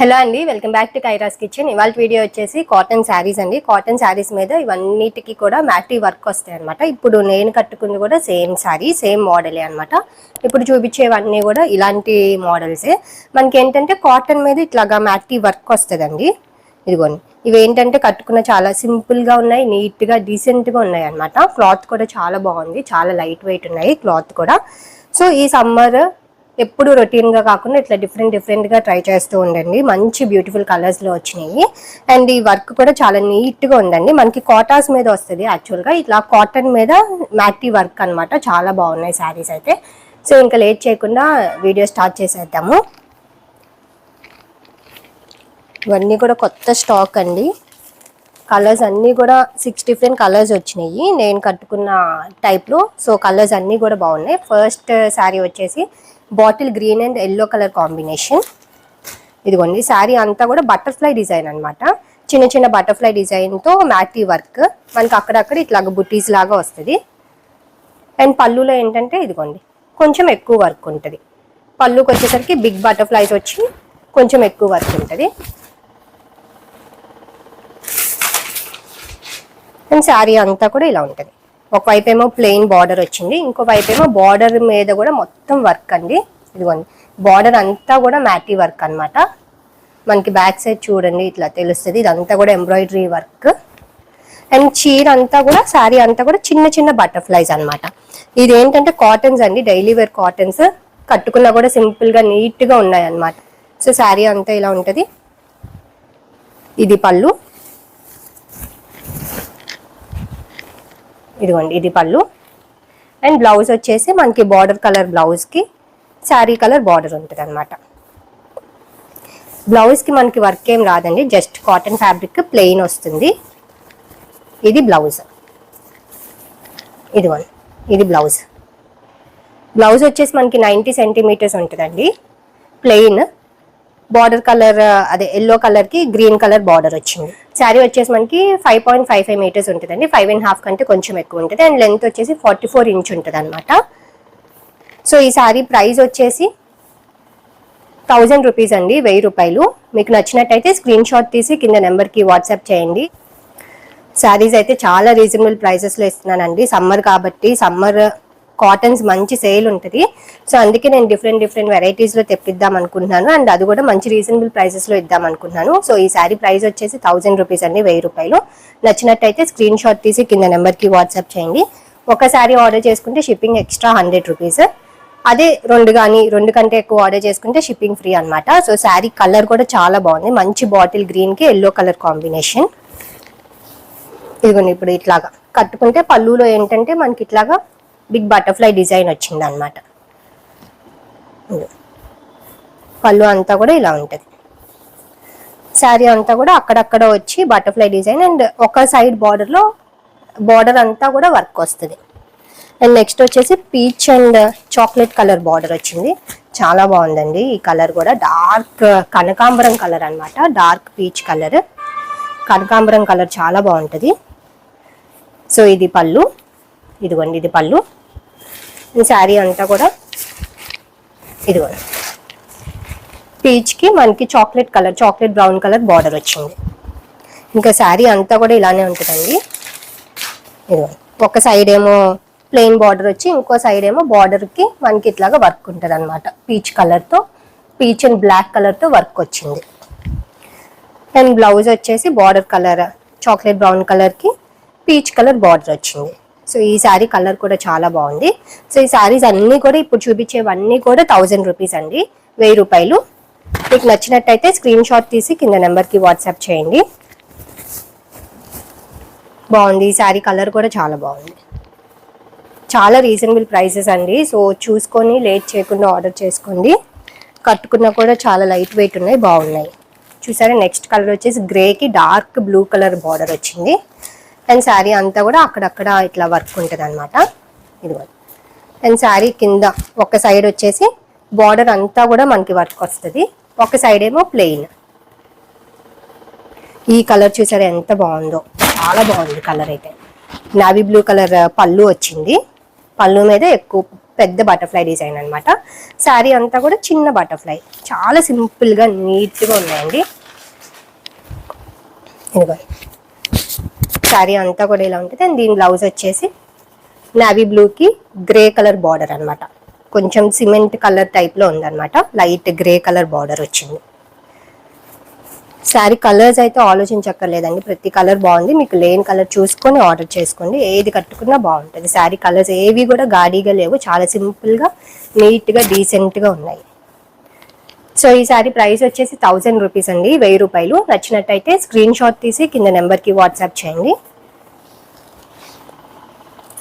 Hello అండి welcome back to Kaira's kitchen. ఇవాళ video వచ్చేసి కాటన్ శారీస్ అండి. కాటన్ శారీస్ మీద ఇవన్నిటికీ కూడా మ్యాటీ వర్క్ వస్తాయి అనమాట ఇప్పుడు నేను కట్టుకుంది కూడా సేమ్ శారీ సేమ్ మోడలే అనమాట ఇప్పుడు చూపించేవన్నీ కూడా ఇలాంటి మోడల్సే. మనకి ఏంటంటే కాటన్ మీద ఇట్లాగా మ్యాటీ వర్క్ వస్తుందండి. ఇదిగోండి. ఇవి ఏంటంటే కట్టుకున్న చాలా సింపుల్గా ఉన్నాయి నీట్గా డీసెంట్గా ఉన్నాయి అనమాట క్లాత్ కూడా చాలా బాగుంది చాలా లైట్ వెయిట్ ఉన్నాయి క్లాత్ కూడా. సో ఈ సమ్మర్ ఎప్పుడు రొటీన్గా కాకుండా ఇట్లా డిఫరెంట్ డిఫరెంట్గా ట్రై చేస్తూ ఉండండి. మంచి బ్యూటిఫుల్ కలర్స్లో వచ్చినాయి. అండ్ ఈ వర్క్ కూడా చాలా నీట్గా ఉందండి. మనకి కాటాస్ మీద వస్తుంది యాక్చువల్గా ఇట్లా కాటన్ మీద మ్యాటీ వర్క్ అన్నమాట. చాలా బాగున్నాయి శారీస్ అయితే. సో ఇంకా లేట్ చేయకుండా వీడియో స్టార్ట్ చేసేద్దాము. ఇవన్నీ కూడా కొత్త స్టాక్ అండి. కలర్స్ అన్నీ కూడా సిక్స్ డిఫరెంట్ కలర్స్ వచ్చినాయి. నేను కట్టుకున్న టైప్లో సో కలర్స్ అన్నీ కూడా బాగున్నాయి. ఫస్ట్ శారీ వచ్చేసి bottle green and yellow colour combination. ఇదిగోండి శారీ అంతా కూడా బటర్ఫ్లై డిజైన్ అనమాట చిన్న చిన్న బటర్ఫ్లై డిజైన్తో మ్యాటీ వర్క్. మనకి అక్కడక్కడ ఇట్లాగ బుటీస్ లాగా వస్తుంది. అండ్ పళ్ళులో ఏంటంటే ఇదిగోండి కొంచెం ఎక్కువ వర్క్ ఉంటుంది. పళ్ళుకి వచ్చేసరికి బిగ్ బటర్ఫ్లైస్ వచ్చి కొంచెం ఎక్కువ వర్క్ ఉంటుంది. అండ్ శారీ అంతా కూడా ఇలా ఉంటుంది. ఒకవైపు ఏమో ప్లెయిన్ బార్డర్ వచ్చింది. ఇంకోవైపు ఏమో బార్డర్ మీద కూడా మొత్తం వర్క్ అండి. ఇదిగోండి. బార్డర్ అంతా కూడా మ్యాటీ వర్క్ అనమాట మనకి బ్యాక్ సైడ్ చూడండి ఇట్లా తెలుస్తుంది. ఇదంతా కూడా ఎంబ్రాయిడరీ వర్క్ అండ్ చీర అంతా కూడా శారీ అంతా కూడా చిన్న చిన్న బటర్ఫ్లైస్ అన్నమాట. ఇది ఏంటంటే కాటన్స్ అండి. డైలీ వేర్ కాటన్స్ కట్టుకున్నా కూడా సింపుల్గా నీట్గా ఉన్నాయి అన్నమాట సో శారీ అంతా ఇలా ఉంటది. ఇది పళ్ళు. ఇదిగోండి ఇది పళ్ళు. అండ్ బ్లౌజ్ వచ్చేసి మనకి బార్డర్ కలర్ బ్లౌజ్కి శారీ కలర్ బార్డర్ ఉంటుంది అనమాట బ్లౌజ్కి మనకి వర్క్ ఏం రాదండి జస్ట్ కాటన్ ఫ్యాబ్రిక్ ప్లెయిన్ వస్తుంది. ఇది బ్లౌజ్. ఇదిగోండి ఇది బ్లౌజ్. బ్లౌజ్ వచ్చేసి మనకి నైంటీ సెంటీమీటర్స్ ఉంటుందండి. ప్లెయిన్ బార్డర్ కలర్ అదే ఎల్లో కలర్కి గ్రీన్ కలర్ బార్డర్ వచ్చింది. శారీ వచ్చేసి మనకి five point five five metres ఉంటుందండి. ఫైవ్ అండ్ హాఫ్ కంటే కొంచెం ఎక్కువ ఉంటుంది. అండ్ లెంత్ వచ్చేసి ఫార్టీ ఫోర్ ఇంచ్ ఉంటుంది అనమాట సో ఈ శారీ ప్రైస్ వచ్చేసి థౌజండ్ రూపీస్ అండి వెయ్యి రూపాయలు. మీకు నచ్చినట్టయితే స్క్రీన్ షాట్ తీసి కింద నెంబర్కి వాట్సాప్ చేయండి. శారీస్ అయితే చాలా రీజనబుల్ ప్రైసెస్లో ఇస్తున్నానండి. సమ్మర్ కాబట్టి సమ్మర్ కాటన్స్ మంచి సేల్ ఉంటుంది. సో అందుకే నేను డిఫరెంట్ డిఫరెంట్ వెరైటీస్లో తెప్పిద్దాం అనుకుంటున్నాను. అండ్ అది కూడా మంచి రీజనబుల్ ప్రైసెస్లో ఇద్దాం అనుకుంటున్నాను. సో ఈ శారీ ప్రైస్ వచ్చేసి థౌజండ్ రూపీస్ అండి వెయ్యి రూపాయలు. నచ్చినట్టయితే స్క్రీన్ షాట్ తీసి కింద నెంబర్కి వాట్సాప్ చేయండి. ఒక శారీ ఆర్డర్ చేసుకుంటే షిప్పింగ్ ఎక్స్ట్రా హండ్రెడ్ రూపీస్ అదే రెండు కానీ రెండు కంటే ఎక్కువ ఆర్డర్ చేసుకుంటే షిప్పింగ్ ఫ్రీ అనమాట సో శారీ కలర్ కూడా చాలా బాగుంది. మంచి బాటిల్ గ్రీన్కి ఎల్లో కలర్ కాంబినేషన్ ఇదిగోండి ఇప్పుడు ఇట్లాగా. కట్టుకుంటే పళ్ళులో ఏంటంటే మనకి ఇట్లాగా బిగ్ బటర్ఫ్లై డిజైన్ వచ్చింది అనమాట పళ్ళు అంతా కూడా ఇలా ఉంటుంది. శారీ అంతా కూడా అక్కడక్కడ వచ్చి బటర్ఫ్లై డిజైన్ అండ్ ఒక సైడ్ బార్డర్లో బార్డర్ అంతా కూడా వర్క్ వస్తుంది. అండ్ నెక్స్ట్ వచ్చేసి peach and chocolate colour border వచ్చింది. చాలా బాగుందండి. ఈ కలర్ కూడా డార్క్ కనకాంబరం కలర్ అనమాట డార్క్ పీచ్ కలర్. కనకాంబరం కలర్ చాలా బాగుంటుంది. సో ఇది పళ్ళు. ఇదిగోండి ఇది పళ్ళు. శారీ అంతా కూడా ఇదిగో. పీచ్కి మనకి chocolate colour chocolate brown colour border వచ్చింది. ఇంకా శారీ అంతా కూడా ఇలానే ఉంటుందండి. ఇదిగో. ఒక సైడ్ ఏమో ప్లెయిన్ బార్డర్ వచ్చి ఇంకో సైడ్ ఏమో బార్డర్కి మనకి ఇట్లాగా వర్క్ ఉంటుంది అనమాట పీచ్ కలర్తో పీచ్ అండ్ బ్లాక్ కలర్తో వర్క్ వచ్చింది. అండ్ బ్లౌజ్ వచ్చేసి బార్డర్ కలర్ చాక్లెట్ బ్రౌన్ కలర్కి పీచ్ కలర్ బార్డర్ వచ్చింది. సో ఈ శారీ కలర్ కూడా చాలా బాగుంది. సో ఈ శారీస్ అన్నీ కూడా ఇప్పుడు చూపించేవన్నీ కూడా థౌజండ్ రూపీస్ అండి. వెయ్యి రూపాయలు. మీకు నచ్చినట్టయితే స్క్రీన్ షాట్ తీసి కింద నెంబర్కి వాట్సాప్ చేయండి. బాగుంది. ఈ శారీ కలర్ కూడా చాలా బాగుంది. చాలా రీజనబుల్ ప్రైసెస్ అండి. సో చూసుకొని లేట్ చేయకుండా ఆర్డర్ చేసుకోండి. కట్టుకున్నా కూడా చాలా లైట్ వెయిట్ ఉన్నాయి. బాగున్నాయి. చూసారా? నెక్స్ట్ కలర్ వచ్చేసి గ్రేకి డార్క్ బ్లూ కలర్ బార్డర్ వచ్చింది. అండ్ శారీ అంతా కూడా అక్కడక్కడ ఇట్లా వర్క్ ఉంటుంది అనమాట ఇదిగో. అండ్ శారీ కింద ఒక సైడ్ వచ్చేసి బార్డర్ అంతా కూడా మనకి వర్క్ వస్తుంది. ఒక సైడ్ ఏమో ప్లెయిన్ ఈ కలర్ చూసారు ఎంత బాగుందో? చాలా బాగుంది కలర్ అయితే. నావీ బ్లూ కలర్ పళ్ళు వచ్చింది. పళ్ళు మీద ఎక్కువ పెద్ద బటర్ఫ్లై డిజైన్ అనమాట శారీ అంతా కూడా చిన్న బటర్ఫ్లై చాలా సింపుల్గా నీట్గా ఉన్నాయండి. ఇదిగో. శారీ అంతా కూడా ఇలా ఉంటుంది అండ్ దీని బ్లౌజ్ వచ్చేసి నావీ బ్లూకి గ్రే కలర్ బార్డర్ అనమాట కొంచెం సిమెంట్ కలర్ టైప్లో ఉందన్నమాట. లైట్ గ్రే కలర్ బార్డర్ వచ్చింది. శారీ కలర్స్ అయితే ఆలోచించక్కర్లేదండి. ప్రతి కలర్ బాగుంది. మీకు లేని కలర్ చూసుకొని ఆర్డర్ చేసుకోండి. ఏది కట్టుకున్నా బాగుంటుంది. శారీ కలర్స్ ఏవి కూడా గాడీగా లేవు. చాలా సింపుల్గా నీట్గా డీసెంట్గా ఉన్నాయి. సో ఈ ప్రైస్ వచ్చేసి థౌజండ్ రూపీస్ అండి వెయ్యి రూపాయలు. నచ్చినట్టయితే స్క్రీన్ షాట్ తీసి కింద నెంబర్కి వాట్సాప్ చేయండి.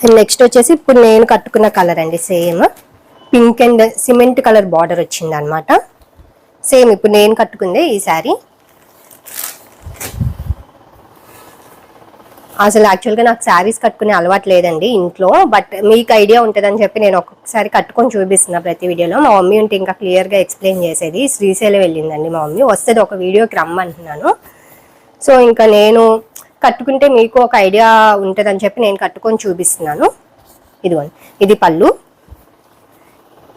అండ్ నెక్స్ట్ వచ్చేసి ఇప్పుడు నేను కట్టుకున్న కలర్ అండి same. Pink and cement colour border వచ్చింది అనమాట సేమ్ ఇప్పుడు నేను కట్టుకుందే ఈ శారీ అసలు యాక్చువల్గా నాకు శారీస్ కట్టుకునే అలవాటు లేదండి ఇంట్లో బట్ మీకు ఐడియా ఉంటుందని చెప్పి నేను ఒక్కొక్కసారి కట్టుకొని చూపిస్తున్నా ప్రతి వీడియోలో మా మమ్మీ ఉంటే ఇంకా క్లియర్గా ఎక్స్ప్లెయిన్ చేసేది. శ్రీశైలం వెళ్ళిందండి మా మమ్మీ. వస్తుంది ఒక వీడియోకి రమ్మంటున్నాను. సో ఇంకా నేను కట్టుకుంటే మీకు ఒక ఐడియా ఉంటుందని చెప్పి నేను కట్టుకొని చూపిస్తున్నాను. ఇదిగోండి. ఇది పళ్ళు.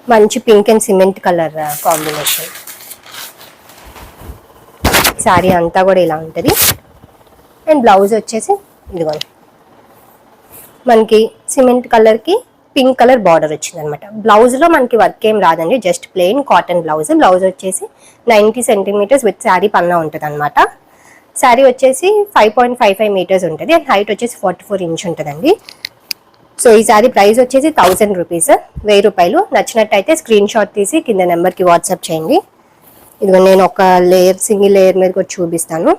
మంచి pink and cement colour combination sari అంతా కూడా ఇలా ఉంటుంది. అండ్ బ్లౌజ్ వచ్చేసి ఇదిగోండి మనకి సిమెంట్ కలర్కి పింక్ కలర్ బార్డర్ వచ్చిందనమాట బ్లౌజ్లో మనకి వర్క్ ఏం రాదండి just plain cotton blouse blouse వచ్చేసి నైంటీ సెంటీమీటర్స్ విత్ శారీ పన్నా ఉంటుంది అనమాట శారీ వచ్చేసి five point five five metres ఉంటుంది. అండ్ హైట్ వచ్చేసి ఫార్టీ ఫోర్ ఇంచ్ ఉంటుందండి. సో ఈ శారీ ప్రైస్ వచ్చేసి థౌసండ్ రూపీస్ వెయ్యి రూపాయలు. నచ్చినట్టయితే స్క్రీన్ షాట్ తీసి కింద నెంబర్కి వాట్సాప్ చేయండి. ఇదిగో నేను ఒక లేయర్ సింగిల్ లేయర్ మీద కూడా చూపిస్తాను.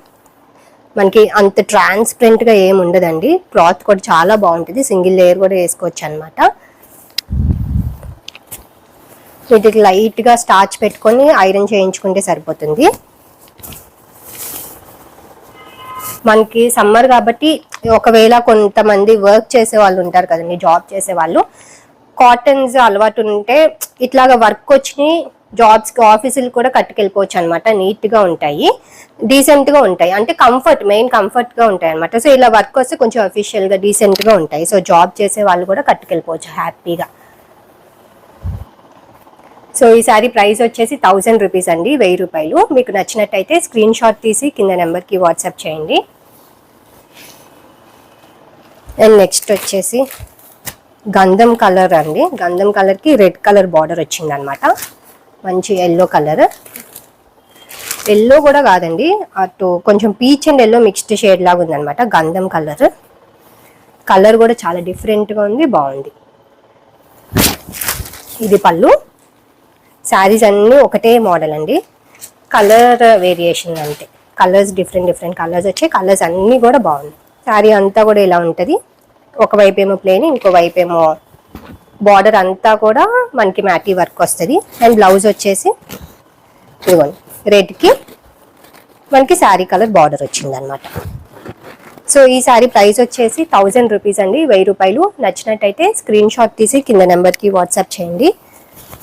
మనకి అంత ట్రాన్స్పరెంట్గా ఏమి ఉండదండి. క్లాత్ కూడా చాలా బాగుంటుంది. సింగిల్ లేయర్ కూడా వేసుకోవచ్చు అనమాట వీటికి లైట్గా స్టార్చ్ పెట్టుకొని ఐరన్ చేయించుకుంటే సరిపోతుంది. మనకి సమ్మర్ కాబట్టి ఒకవేళ కొంతమంది వర్క్ చేసే వాళ్ళు ఉంటారు కదండి జాబ్ చేసే వాళ్ళు. కాటన్స్ అలవాటు ఉంటే ఇట్లాగా వర్క్ వచ్చినాయి జాబ్స్కి ఆఫీసులు కూడా కట్టుకెళ్ళిపోవచ్చు అనమాట నీట్గా ఉంటాయి. డీసెంట్గా ఉంటాయి. అంటే కంఫర్ట్ మెయిన్ కంఫర్ట్గా ఉంటాయి అనమాట సో ఇలా వర్క్ వస్తే కొంచెం అఫీషియల్గా డీసెంట్గా ఉంటాయి. సో జాబ్ చేసే వాళ్ళు కూడా కట్టుకెళ్ళిపోవచ్చు హ్యాపీగా. సో ఈసారి ప్రైస్ వచ్చేసి థౌజండ్ రూపీస్ అండి. వెయ్యి రూపాయలు. మీకు నచ్చినట్టయితే స్క్రీన్ షాట్ తీసి కింద నెంబర్కి వాట్సాప్ చేయండి. అండ్ నెక్స్ట్ వచ్చేసి గంధం కలర్ అండి. గంధం కలర్కి రెడ్ కలర్ బార్డర్ వచ్చిందనమాట మంచి ఎల్లో కలర్ ఎల్లో కూడా కాదండి అటు కొంచెం peach and yellow mixed shade లాగా ఉందనమాట గంధం కలర్ కలర్ కూడా చాలా డిఫరెంట్గా ఉంది బాగుంది. ఇది పళ్ళు. శారీస్ అన్నీ ఒకటే మోడల్ అండి. కలర్ వేరియేషన్ అంతే. కలర్స్ డిఫరెంట్ డిఫరెంట్ కలర్స్ వచ్చాయి. కలర్స్ అన్నీ కూడా బాగుంది శారీ అంతా కూడా ఇలా ఉంటుంది. ఒకవైపు ఏమో ప్లేన్ ఇంకో వైపు ఏమో బార్డర్ అంతా కూడా మనకి మ్యాటీ వర్క్ వస్తుంది. అండ్ బ్లౌజ్ వచ్చేసి ఇదిగోండి రెడ్కి మనకి శారీ కలర్ బార్డర్ వచ్చింది అనమాట సో ఈ శారీ ప్రైస్ వచ్చేసి థౌజండ్ రూపీస్ అండి. వెయ్యి రూపాయలు. నచ్చినట్టయితే స్క్రీన్ షాట్ తీసి కింద నెంబర్కి వాట్సాప్ చేయండి.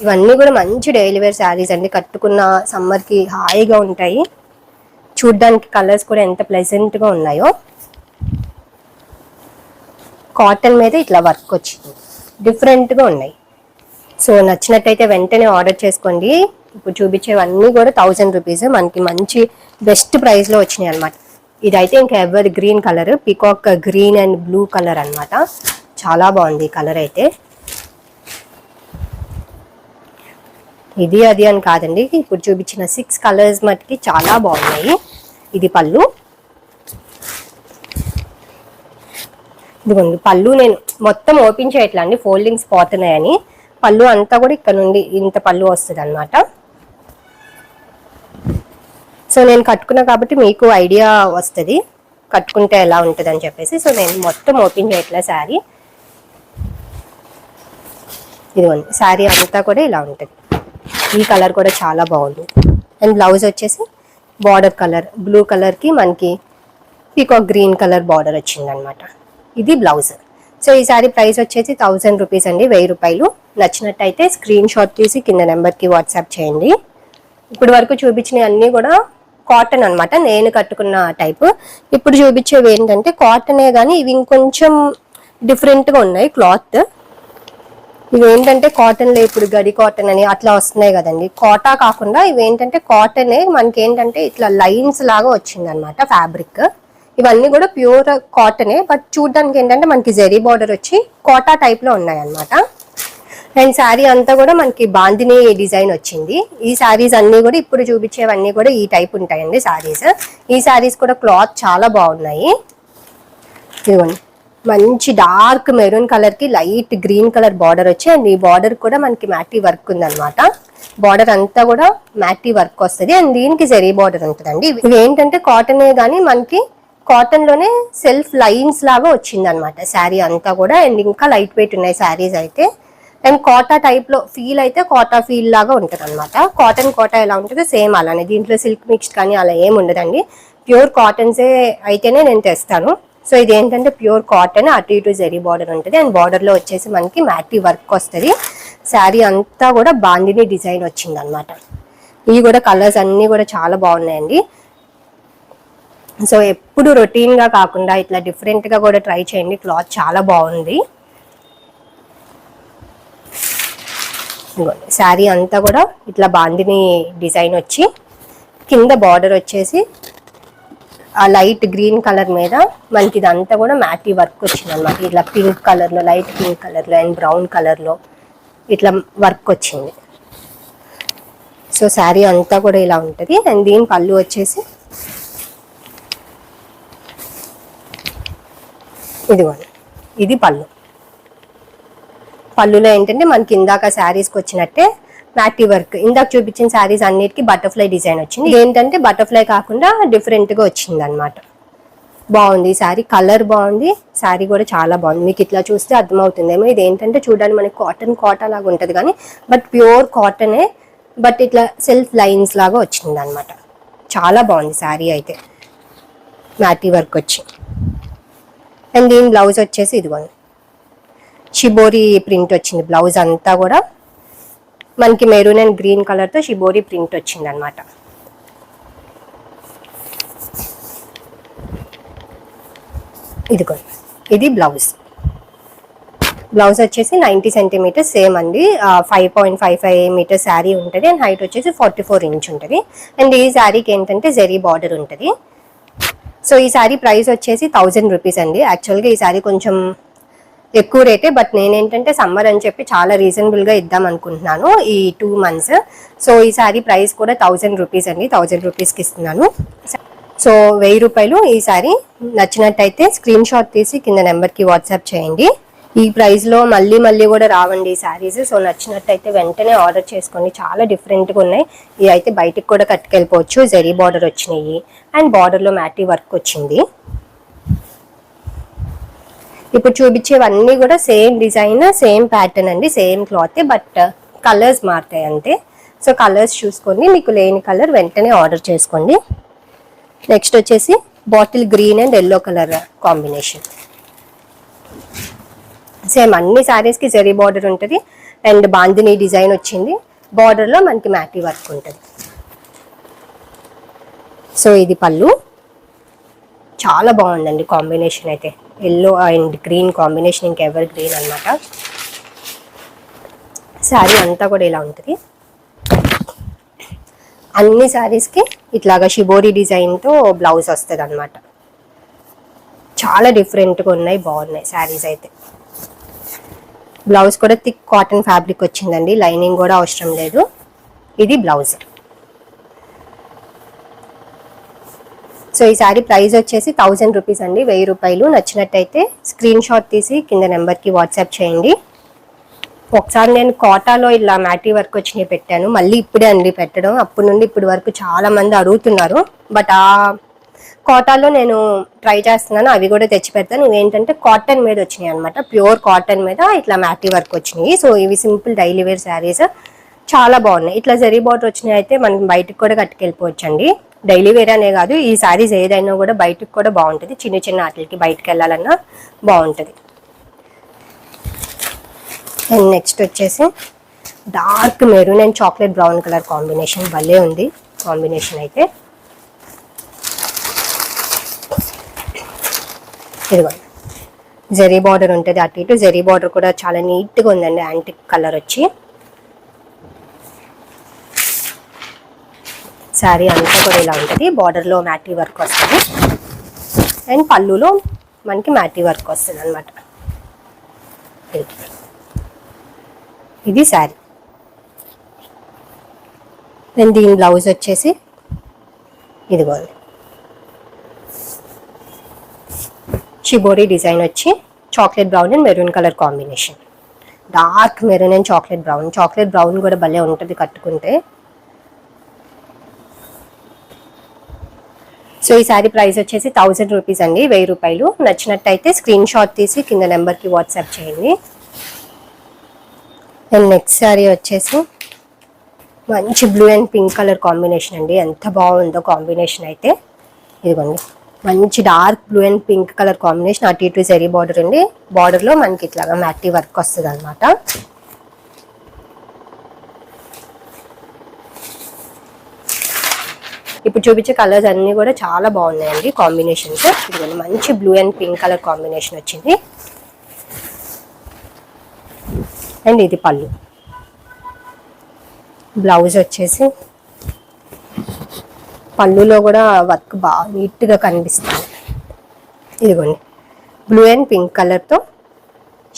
ఇవన్నీ కూడా మంచి డైలీ వేర్ శారీస్ అండి. కట్టుకున్న సమ్మర్కి హాయిగా ఉంటాయి. చూడ్డానికి కలర్స్ కూడా ఎంత ప్లెజెంట్గా ఉన్నాయో. కాటన్ మీద ఇట్లా వర్క్ వచ్చింది. డిఫరెంట్గా ఉన్నాయి. సో నచ్చినట్టయితే వెంటనే ఆర్డర్ చేసుకోండి. ఇప్పుడు చూపించేవన్నీ కూడా థౌజండ్ రూపీస్. మనకి మంచి బెస్ట్ ప్రైస్లో వచ్చినాయి అనమాట ఇదైతే ఇంకా ever green colour. Peacock green and blue colour అన్నమాట. చాలా బాగుంది ఈ కలర్ అయితే. ఇది అది అని కాదండి. ఇప్పుడు చూపించిన సిక్స్ కలర్స్ మటుకి చాలా బాగున్నాయి. ఇది పళ్ళు. ఇదిగోండి పళ్ళు నేను మొత్తం ఓపెన్ చేయట్లా అండి ఫోల్డింగ్స్ పోతున్నాయని. పళ్ళు అంతా కూడా ఇక్కడ నుండి ఇంత పళ్ళు వస్తుంది అనమాట సో నేను కట్టుకున్నా కాబట్టి మీకు ఐడియా వస్తుంది కట్టుకుంటే ఎలా ఉంటుంది అని చెప్పేసి. సో నేను మొత్తం ఓపెన్ చేయట్లే శారీ. ఇదిగోండి శారీ అంతా కూడా ఇలా ఉంటుంది. ఈ కలర్ కూడా చాలా బాగుంది. అండ్ బ్లౌజ్ వచ్చేసి బార్డర్ కలర్ బ్లూ కలర్కి మనకి పీకాక్ గ్రీన్ కలర్ బార్డర్ వచ్చిందనమాట ఇది బ్లౌజ్. సో ఈసారి ప్రైస్ వచ్చేసి థౌజండ్ రూపీస్ అండి. వెయ్యి రూపాయలు. నచ్చినట్టయితే స్క్రీన్ షాట్ తీసి కింద నెంబర్కి వాట్సాప్ చేయండి. ఇప్పుడు వరకు చూపించినవి అన్నీ కూడా కాటన్ అనమాట నేను కట్టుకున్న టైప్. ఇప్పుడు చూపించేవి ఏంటంటే కాటనే కానీ ఇవి ఇంకొంచెం డిఫరెంట్గా ఉన్నాయి క్లాత్. ఇవి ఏంటంటే కాటన్ ఇప్పుడు గడి కాటన్ అని అట్లా వస్తున్నాయి కదండి. కోటా కాకుండా ఇవి ఏంటంటే మనకేంటంటే మనకి ఏంటంటే ఇట్లా లైన్స్ లాగా వచ్చింది అనమాట ఫ్యాబ్రిక్. ఇవన్నీ కూడా ప్యూర్ కాటనే బట్ చూడడానికి ఏంటంటే మనకి జెరీ బార్డర్ వచ్చి కోటా టైప్లో ఉన్నాయి అనమాట అండ్ శారీ అంతా కూడా మనకి బాందిని డిజైన్ వచ్చింది. ఈ శారీస్ అన్ని కూడా ఇప్పుడు చూపించేవన్నీ కూడా ఈ టైప్ ఉంటాయండి శారీస్. ఈ శారీస్ కూడా క్లాత్ చాలా బాగున్నాయి. ఇదిగోండి. మంచి డార్క్ మెరూన్ కలర్కి లైట్ గ్రీన్ కలర్ బార్డర్ వచ్చి అండ్ ఈ బార్డర్ కూడా మనకి మ్యాటీ వర్క్ ఉందన్నమాట. బార్డర్ అంతా కూడా మ్యాటీ వర్క్ వస్తుంది. అండ్ దీనికి జరీ బార్డర్ ఉంటుందండి. ఇవి ఏంటంటే కాటన్ కానీ మనకి కాటన్లోనే సెల్ఫ్ లైన్స్ లాగా వచ్చింది అనమాట శారీ అంతా కూడా అండ్ ఇంకా లైట్ వెయిట్ ఉన్నాయి శారీస్ అయితే. అండ్ కోటా టైప్లో ఫీల్ అయితే కోటా ఫీల్ లాగా ఉంటుంది అనమాట కాటన్ కోటా ఎలా ఉంటుందో సేమ్ అలానే. దీంట్లో సిల్క్ మిక్స్డ్ కానీ అలా ఏం ఉండదండి. ప్యూర్ కాటన్సే అయితేనే నేను తెస్తాను. సో ఇది ఏంటంటే ప్యూర్ కాటన్ అటు ఇటు జరీ బార్డర్ ఉంటుంది. అండ్ బార్డర్లో వచ్చేసి మనకి మ్యాటీ వర్క్ వస్తుంది. శారీ అంతా కూడా బాందిని డిజైన్ వచ్చింది అనమాట ఇవి కూడా కలర్స్ అన్ని కూడా చాలా బాగున్నాయండి. సో ఎప్పుడు రొటీన్గా కాకుండా ఇట్లా డిఫరెంట్గా కూడా ట్రై చేయండి. క్లాత్ చాలా బాగుంది. శారీ అంతా కూడా ఇట్లా బాందిని డిజైన్ వచ్చి కింద బార్డర్ వచ్చేసి ఆ లైట్ గ్రీన్ కలర్ మీద మనకి ఇదంతా కూడా మ్యాటీ వర్క్ వచ్చింది అనమాట ఇట్లా పింక్ కలర్లో లైట్ పింక్ కలర్లో అండ్ బ్రౌన్ కలర్లో ఇట్లా వర్క్ వచ్చింది. సో శారీ అంతా కూడా ఇలా ఉంటుంది. అండ్ దీని పళ్ళు వచ్చేసి ఇదిగోండి ఇది పళ్ళు. పళ్ళులో ఏంటంటే మనకి ఇందాక శారీస్కి వచ్చినట్టే మ్యాటీ వర్క్. ఇందాక చూపించిన శారీస్ అన్నిటికీ బటర్ఫ్లై డిజైన్ వచ్చింది. ఏంటంటే బటర్ఫ్లై కాకుండా డిఫరెంట్గా వచ్చింది అనమాట బాగుంది శారీ. కలర్ బాగుంది. శారీ కూడా చాలా బాగుంది. మీకు ఇట్లా చూస్తే అర్థమవుతుందేమో ఇది ఏంటంటే చూడడానికి మనకి కాటన్ కాటన్ లాగా ఉంటుంది కానీ బట్ ప్యూర్ కాటనే బట్ ఇట్లా సెల్ఫ్ లైన్స్ లాగా వచ్చింది అనమాట చాలా బాగుంది శారీ అయితే. మ్యాటీ వర్క్ వచ్చి. అండ్ దీని బ్లౌజ్ వచ్చేసి ఇదిగోండి. షిబోరి ప్రింట్ వచ్చింది. బ్లౌజ్ అంతా కూడా మనకి మెరూన్ అండ్ గ్రీన్ కలర్తో షిబోరీ షిబోరి ప్రింట్ వచ్చింది అనమాట ఇదిగో ఇది బ్లౌజ్ బ్లౌజ్ వచ్చేసి నైంటీ సెంటీమీటర్స్ సేమ్ అండి. Five point five five metre sari ఉంటుంది. అండ్ హైట్ వచ్చేసి ఫార్టీ ఫోర్ ఇంచ్ ఉంటుంది. అండ్ ఈ శారీకి ఏంటంటే జెరీ బార్డర్ ఉంటుంది. సో ఈ శారీ ప్రైస్ వచ్చేసి థౌజండ్ రూపీస్ అండి. యాక్చువల్గా ఈ శారీ కొంచెం ఎక్కువ రేటే బట్ నేనేంటంటే సమ్మర్ అని చెప్పి చాలా రీజనబుల్గా ఇద్దాం అనుకుంటున్నాను ఈ టూ మంత్స్. సో ఈ శారీ ప్రైస్ కూడా థౌజండ్ రూపీస్ అండి. థౌజండ్ రూపీస్కి ఇస్తున్నాను. సో వెయ్యి రూపాయలు ఈ శారీ నచ్చినట్టయితే స్క్రీన్ షాట్ తీసి కింద నెంబర్కి వాట్సాప్ చేయండి. ఈ ప్రైస్లో మళ్ళీ మళ్ళీ కూడా రావండి ఈ శారీస్. సో నచ్చినట్టయితే వెంటనే ఆర్డర్ చేసుకోండి. చాలా డిఫరెంట్గా ఉన్నాయి. ఇవి అయితే బయటికి కూడా కట్టుకెళ్ళిపోవచ్చు. జరీ బార్డర్ వచ్చినాయి. అండ్ బార్డర్లో మ్యాటీ వర్క్ వచ్చింది. ఇప్పుడు చూపించేవన్నీ కూడా సేమ్ డిజైన్ సేమ్ ప్యాటర్న్ అండి. సేమ్ క్లాత్ బట్ కలర్స్ మారుతాయి అంతే. సో కలర్స్ చూసుకోండి. మీకు లేని కలర్ వెంటనే ఆర్డర్ చేసుకోండి. నెక్స్ట్ వచ్చేసి bottle green and yellow colour combination. Same అన్ని శారీస్కి జరీ బార్డర్ ఉంటుంది. అండ్ బాందిని డిజైన్ వచ్చింది. బార్డర్లో మనకి మ్యాటీ వర్క్ ఉంటుంది. సో ఇది పళ్ళు. చాలా బాగుందండి కాంబినేషన్ అయితే. ఎల్లో అండ్ గ్రీన్ కాంబినేషన్ ఇంకెవర్ గ్రీన్ అనమాట శారీ అంతా కూడా ఇలా ఉంటుంది. అన్ని శారీస్కి ఇట్లాగా షిబోరి డిజైన్తో బ్లౌజ్ వస్తుంది అనమాట చాలా డిఫరెంట్గా ఉన్నాయి బాగున్నాయి శారీస్ అయితే. బ్లౌజ్ కూడా థిక్ కాటన్ ఫ్యాబ్రిక్ వచ్చిందండి. లైనింగ్ కూడా అవసరం లేదు. ఇది బ్లౌజ్. సో ఈ శారీ ప్రైస్ వచ్చేసి థౌజండ్ రూపీస్ అండి. వెయ్యి రూపాయలు. నచ్చినట్టయితే స్క్రీన్ షాట్ తీసి కింద నెంబర్కి వాట్సాప్ చేయండి. ఒకసారి నేను కోటాలో ఇలా మ్యాటీ వర్క్ వచ్చి పెట్టాను. మళ్ళీ ఇప్పుడే అండి పెట్టడం. అప్పటి నుండి ఇప్పటి వరకు చాలా మంది అడుగుతున్నారు. బట్ ఆ కోటాలో నేను ట్రై చేస్తున్నాను అవి కూడా తెచ్చి పెడతాను ఇవి ఏంటంటే కాటన్ మీద వచ్చినాయి అనమాట ప్యూర్ కాటన్ మీద ఇట్లా మ్యాటీ వర్క్ వచ్చినాయి. సో ఇవి సింపుల్ డైలీ వేర్ శారీస్. చాలా బాగున్నాయి. ఇట్లా జరీ బాటర్ వచ్చినాయి అయితే మనం బయటకు కూడా కట్టుకెళ్ళిపోవచ్చండి. డైలీ వేర్ అనే కాదు ఈ శారీస్ ఏదైనా కూడా బయటకు కూడా బాగుంటుంది. చిన్న చిన్న వాటికి బయటకు వెళ్ళాలన్నా బాగుంటుంది. అండ్ నెక్స్ట్ వచ్చేసి dark maroon and chocolate brown colour combination. భలే ఉంది కాంబినేషన్ అయితే. ఇదిగోండి జెరీ బార్డర్ ఉంటుంది అటు ఇటు. జెరీ బార్డర్ కూడా చాలా నీట్గా ఉందండి. యాంటిక్ కలర్ వచ్చి. శారీ అంతా కూడా ఇలా ఉంటుంది. బార్డర్లో మ్యాటీ వర్క్ వస్తుంది. అండ్ పళ్ళులో మనకి మ్యాటీ వర్క్ వస్తుంది అనమాట ఇది శారీ అండ్ దీని బ్లౌజ్ వచ్చేసి ఇదిగోండి. చిబోరీ డిజైన్ వచ్చి chocolate brown and maroon colour combination dark maroon and chocolate brown chocolate brown కూడా భలే ఉంటుంది కట్టుకుంటే. సో ఈ శారీ ప్రైస్ వచ్చేసి థౌజండ్ రూపీస్ అండి. వెయ్యి రూపాయలు. నచ్చినట్టయితే స్క్రీన్ షాట్ తీసి కింద నెంబర్కి వాట్సాప్ చేయండి. అండ్ నెక్స్ట్ శారీ వచ్చేసి మంచి blue and pink colour combination అండి. ఎంత బాగుందో కాంబినేషన్ అయితే. ఇదిగోండి. మంచి dark blue and pink colour combination అటు ఇటు జరీ బార్డర్ అండి. బార్డర్లో మనకి ఇట్లాగా మ్యాటీ వర్క్ వస్తుంది అనమాట ఇప్పుడు చూపించే కలర్స్ అన్నీ కూడా చాలా బాగున్నాయండి కాంబినేషన్స్. ఇదిగోండి మంచి blue and pink colour combination వచ్చింది. అండ్ ఇది పళ్ళు. బ్లౌజ్ వచ్చేసి పళ్ళులో కూడా వర్క్ బాగా నీట్గా కనిపిస్తుంది. ఇదిగోండి. బ్లూ అండ్ పింక్ కలర్తో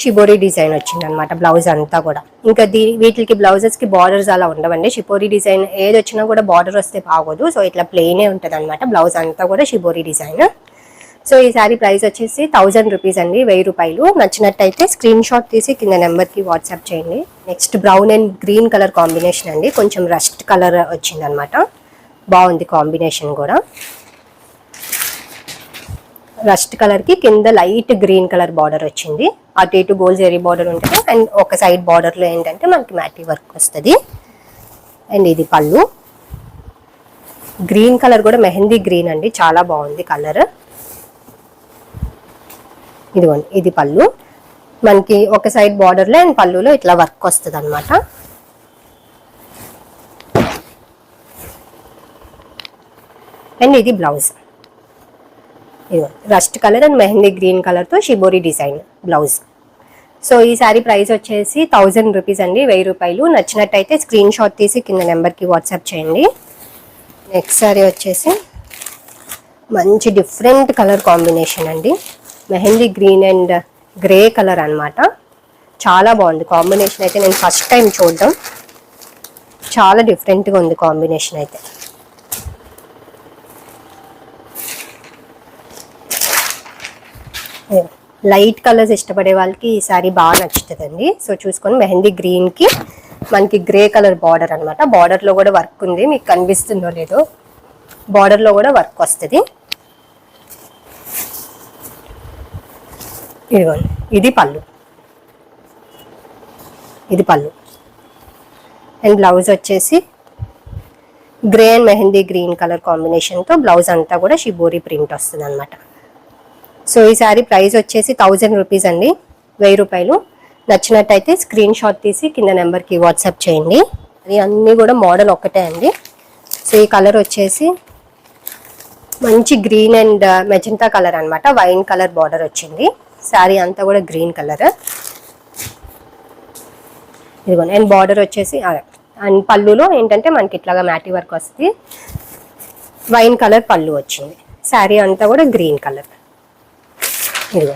షిబోరీ డిజైన్ వచ్చింది అనమాట బ్లౌజ్ అంతా కూడా. ఇంకా దీ వీటికి బ్లౌజెస్కి బార్డర్స్ అలా ఉండవండి. షిబోరీ డిజైన్ ఏది వచ్చినా కూడా బార్డర్ వస్తే బాగోదు. సో ఇట్లా ప్లెయినే ఉంటుంది అనమాట బ్లౌజ్ అంతా కూడా షిబోరీ డిజైన్ సో ఈ సారీ ప్రైస్ వచ్చేసి థౌజండ్ రూపీస్ అండి వెయ్యి రూపాయలు. నచ్చినట్టయితే స్క్రీన్ షాట్ తీసి కింద నెంబర్కి వాట్సాప్ చేయండి. Next brown and green colour combination అండి. కొంచెం రస్ట్ కలర్ వచ్చింది అనమాట బాగుంది కాంబినేషన్ కూడా. రస్ట్ కలర్కి కింద లైట్ గ్రీన్ కలర్ బార్డర్ వచ్చింది. అటు ఇటు గోల్డ్ జెరీ బార్డర్ ఉంటుంది. అండ్ ఒక సైడ్ బార్డర్లో ఏంటంటే మనకి మ్యాటీ వర్క్ వస్తుంది. అండ్ ఇది పళ్ళు. గ్రీన్ కలర్ కూడా మెహందీ గ్రీన్ అండి. చాలా బాగుంది కలర్. ఇదిగోండి ఇది పళ్ళు. మనకి ఒక సైడ్ బార్డర్లో అండ్ పళ్ళులో ఇట్లా వర్క్ వస్తుంది అనమాట అండ్ ఇది blouse rust colour and mehndi green కలర్తో షిబోరి డిజైన్ బ్లౌజ్ సో ఈ సారీ ప్రైస్ వచ్చేసి థౌజండ్ రూపీస్ అండి వెయ్యి రూపాయలు. నచ్చినట్టయితే స్క్రీన్ షాట్ తీసి కింద నెంబర్కి వాట్సాప్ చేయండి. నెక్స్ట్ సారీ వచ్చేసి మంచి డిఫరెంట్ కలర్ కాంబినేషన్ అండి. Mehndi green and grey colour అనమాట చాలా బాగుంది. కాంబినేషన్ అయితే నేను ఫస్ట్ టైం చూడడం. చాలా డిఫరెంట్గా ఉంది కాంబినేషన్ అయితే. లైట్ కలర్స్ ఇష్టపడే వాళ్ళకి ఈ శారీ బాగా నచ్చుతుందండి. సో చూసుకొని మెహందీ గ్రీన్కి మనకి గ్రే కలర్ బార్డర్ అనమాట బార్డర్లో కూడా వర్క్ ఉంది. మీకు కనిపిస్తుందో లేదో. బార్డర్లో కూడా వర్క్ వస్తుంది. ఇదిగోండి. ఇది పళ్ళు. ఇది పళ్ళు. అండ్ బ్లౌజ్ వచ్చేసి grey and mehndi green colour కాంబినేషన్తో బ్లౌజ్ అంతా కూడా షిబోరి ప్రింట్ వస్తుంది అనమాట సో ఈ శారీ ప్రైస్ వచ్చేసి థౌజండ్ రూపీస్ అండి. వెయ్యి రూపాయలు. నచ్చినట్టయితే స్క్రీన్ షాట్ తీసి కింద నెంబర్కి వాట్సాప్ చేయండి. అది అన్నీ కూడా మోడల్ ఒక్కటే అండి. సో ఈ కలర్ వచ్చేసి మంచి గ్రీన్ అండ్ మెజంతా కలర్ అనమాట వైన్ కలర్ బార్డర్ వచ్చింది. శారీ అంతా కూడా గ్రీన్ కలర్. ఇదిగోండి. అండ్ బార్డర్ వచ్చేసి అండ్ పళ్ళులో ఏంటంటే మనకి ఇట్లాగా మ్యాటీ వర్క్ వస్తుంది. వైన్ కలర్ పళ్ళు వచ్చింది. శారీ అంతా కూడా గ్రీన్ కలర్. ఇదిగో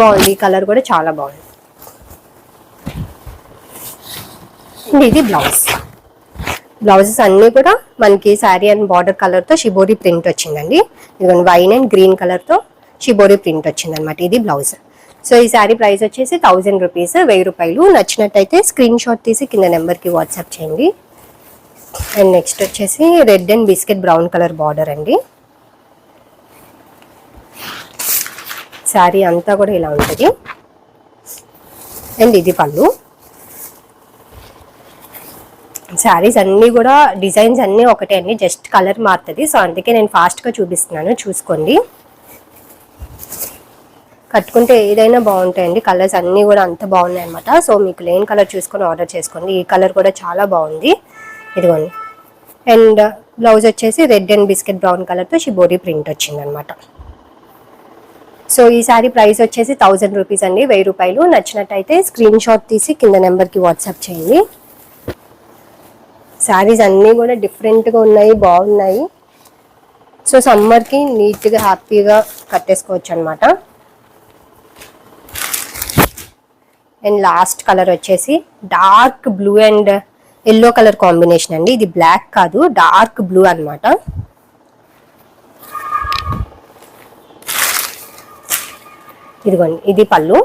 బాగుంది. ఈ కలర్ కూడా చాలా బాగుంది. అండ్ ఇది బ్లౌజ్. బ్లౌజెస్ అన్నీ కూడా మనకి శారీ అండ్ బార్డర్ కలర్తో షిబోరి ప్రింట్ వచ్చిందండి. ఇదిగోండి వైన్ అండ్ గ్రీన్ కలర్తో షిబోరి ప్రింట్ వచ్చింది అనమాట ఇది బ్లౌజ్. సో ఈ శారీ ప్రైస్ వచ్చేసి థౌజండ్ రూపీస్ వెయ్యి రూపాయలు. నచ్చినట్టయితే స్క్రీన్ షాట్ తీసి కింద నెంబర్కి వాట్సాప్ చేయండి. అండ్ నెక్స్ట్ వచ్చేసి red and biscuit brown colour border అండి. శారీ అంతా కూడా ఇలా ఉంటుంది. అండ్ ఇది పళ్ళు. శారీస్ అన్నీ కూడా డిజైన్స్ అన్నీ ఒకటే అండి జస్ట్ కలర్ మారుతుంది. సో అందుకే నేను ఫాస్ట్గా చూపిస్తున్నాను చూసుకోండి. కట్టుకుంటే ఏదైనా బాగుంటాయండి కలర్స్ అన్నీ కూడా అంత బాగున్నాయి అనమాట సో మీకు లేని కలర్ చూసుకొని ఆర్డర్ చేసుకోండి. ఈ కలర్ కూడా చాలా బాగుంది. ఇదిగోండి. అండ్ బ్లౌజ్ వచ్చేసి రెడ్ అండ్ బిస్కెట్ బ్రౌన్ కలర్తో షిబోరీ ప్రింట్ వచ్చింది అనమాట సో ఈ సారీ ప్రైస్ వచ్చేసి థౌజండ్ రూపీస్ అండి. వెయ్యి రూపాయలు. నచ్చినట్టయితే స్క్రీన్ షాట్ తీసి కింద నెంబర్కి వాట్సాప్ చేయండి. శారీస్ అన్నీ కూడా డిఫరెంట్గా ఉన్నాయి బాగున్నాయి. సో సమ్మర్కి నీట్గా హ్యాపీగా కట్టేసుకోవచ్చు అనమాట అండ్ లాస్ట్ కలర్ వచ్చేసి dark blue and yellow colour combination అండి. ఇది బ్లాక్ కాదు డార్క్ బ్లూ అనమాట ఇదిగోండి ఇది pallu.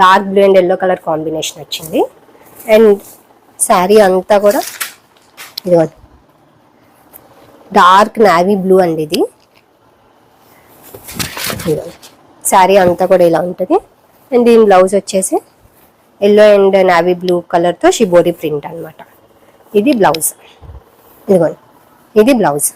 Dark blue and yellow colour combination వచ్చింది. అండ్ శారీ అంతా కూడా ఇదిగోండి. డార్క్ నావీ బ్లూ అండి ఇది. శారీ అంతా కూడా ఇలా ఉంటుంది. అండ్ దీని బ్లౌజ్ వచ్చేసి ఎల్లో అండ్ నావీ బ్లూ కలర్తో షిబోరి ప్రింట్ అనమాట ఇది బ్లౌజ్. ఇదిగోండి ఇది బ్లౌజ్.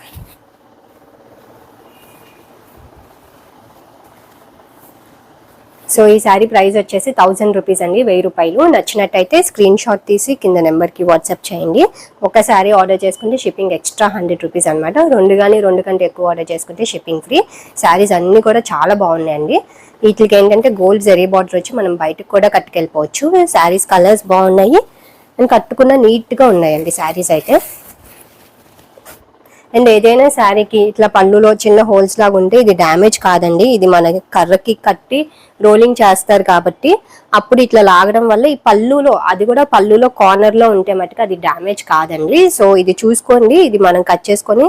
సో ఈ శారీ ప్రైస్ వచ్చేసి థౌజండ్ రూపీస్ అండి వెయ్యి రూపాయలు. నచ్చినట్టయితే స్క్రీన్ షాట్ తీసి కింద నెంబర్కి వాట్సాప్ చేయండి. ఒక శారీ ఆర్డర్ చేసుకుంటే షిప్పింగ్ ఎక్స్ట్రా హండ్రెడ్ రూపీస్ అనమాట రెండు కానీ రెండు కంటే ఎక్కువ ఆర్డర్ చేసుకుంటే షిప్పింగ్ ఫ్రీ. శారీస్ అన్నీ కూడా చాలా బాగున్నాయండి. వీటికి ఏంటంటే గోల్డ్ జరీ బార్డర్ వచ్చి మనం బయటకు కూడా కట్టుకెళ్ళిపోవచ్చు. శారీస్ కలర్స్ బాగున్నాయి. అండ్ కట్టుకున్న నీట్గా ఉన్నాయండి శారీస్ అయితే. అండ్ ఏదైనా శారీకి ఇట్లా పళ్ళులో చిన్న హోల్స్ లాగా ఉంటే ఇది డ్యామేజ్ కాదండి. ఇది మన కర్రకి కట్టి రోలింగ్ చేస్తారు కాబట్టి అప్పుడు ఇట్లా లాగడం వల్ల ఈ పళ్ళులో అది కూడా పళ్ళులో కార్నర్లో ఉంటే మటుకు అది డ్యామేజ్ కాదండి. సో ఇది చూసుకోండి. ఇది మనం కట్ చేసుకొని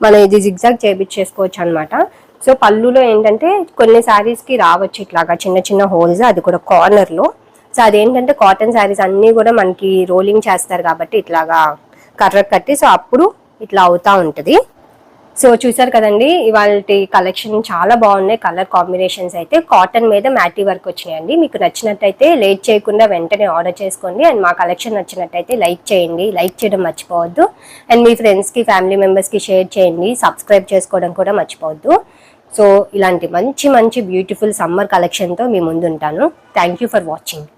మనం ఇది జిగ్జాగ్ చేపించేసుకోవచ్చు అనమాట సో పళ్ళులో ఏంటంటే కొన్ని శారీస్కి రావచ్చు ఇట్లాగా చిన్న చిన్న హోల్స్ అది కూడా కార్నర్లో సో అదేంటంటే కాటన్ శారీస్ అన్నీ కూడా మనకి రోలింగ్ చేస్తారు కాబట్టి ఇట్లాగా కర్ర కట్టి సో అప్పుడు ఇట్లా అవుతా ఉంటుంది. సో చూసారు కదండి ఇవాళ కలెక్షన్ చాలా బాగున్నాయి. కలర్ కాంబినేషన్స్ అయితే కాటన్ మీద మ్యాటీ వర్క్ వచ్చినాయండి మీకు నచ్చినట్టయితే లేట్ చేయకుండా వెంటనే ఆర్డర్ చేసుకోండి. అండ్ మా కలెక్షన్ నచ్చినట్టయితే లైక్ చేయండి. లైక్ చేయడం మర్చిపోవద్దు. అండ్ మీ ఫ్రెండ్స్కి ఫ్యామిలీ మెంబర్స్కి షేర్ చేయండి. సబ్స్క్రైబ్ చేసుకోవడం కూడా మర్చిపోవద్దు. సో ఇలాంటి మంచి మంచి బ్యూటిఫుల్ సమ్మర్ కలెక్షన్తో మీ ముందుంటాను. Thank you for watching